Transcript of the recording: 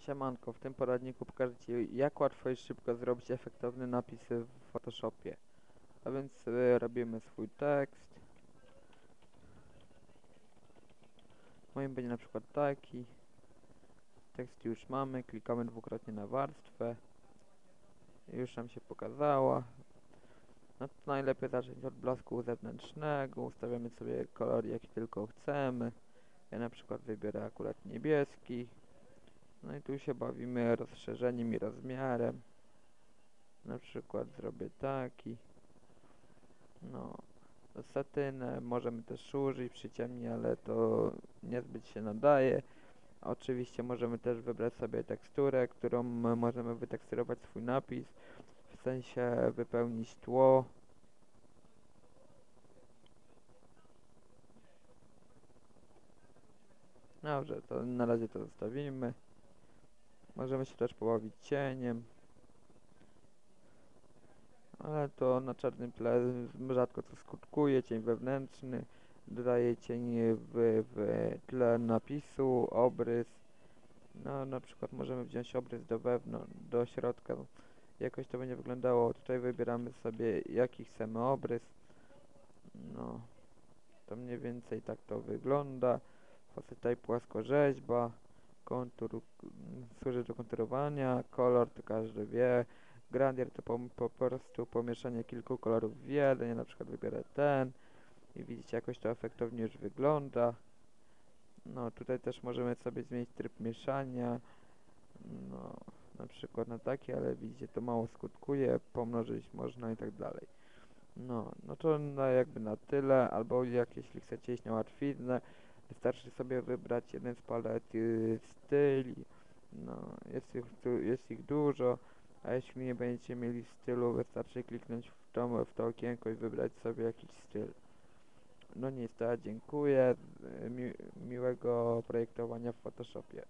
Siemanko, w tym poradniku pokażę Ci jak łatwo i szybko zrobić efektowny napis w Photoshopie. A więc y, robimy swój tekst. Moim będzie na przykład taki. Tekst już mamy, klikamy dwukrotnie na warstwę. Już nam się pokazała. No to najlepiej zacząć od blasku zewnętrznego, ustawiamy sobie kolor jaki tylko chcemy. Ja na przykład wybiorę akurat niebieski. No i tu się bawimy rozszerzeniem i rozmiarem. Na przykład zrobię taki. No, satynę możemy też użyć przy ciemni, ale to niezbyt się nadaje. Oczywiście możemy też wybrać sobie teksturę, którą możemy wyteksturować swój napis. W sensie wypełnić tło. Dobrze, to na razie to zostawimy. Możemy się też pobawić cieniem. Ale to na czarnym tle rzadko co skutkuje. Cień wewnętrzny dodaje cień w, w tle napisu, obrys. No na przykład możemy wziąć obrys do wewnątrz, do środka. Jakoś to będzie wyglądało. Tutaj wybieramy sobie jaki chcemy obrys. No, to mniej więcej tak to wygląda. Tutaj płaskorzeźba kontur służy do konturowania, kolor to każdy wie, gradient to po, po prostu pomieszanie kilku kolorów w jeden, ja na przykład wybiorę ten i widzicie jakoś to efektownie już wygląda. No tutaj też możemy sobie zmienić tryb mieszania, no na przykład na taki, ale widzicie to mało skutkuje, pomnożyć można i tak dalej. No, no to na jakby na tyle, albo jak jeśli chcecie iść na łatwiznę, Wystarczy sobie wybrać jeden z palet styli. No, jest ich, jest ich dużo, a jeśli nie będziecie mieli stylu, wystarczy kliknąć w to, w to okienko i wybrać sobie jakiś styl. No nic, to ja dziękuję. Mi, miłego projektowania w Photoshopie.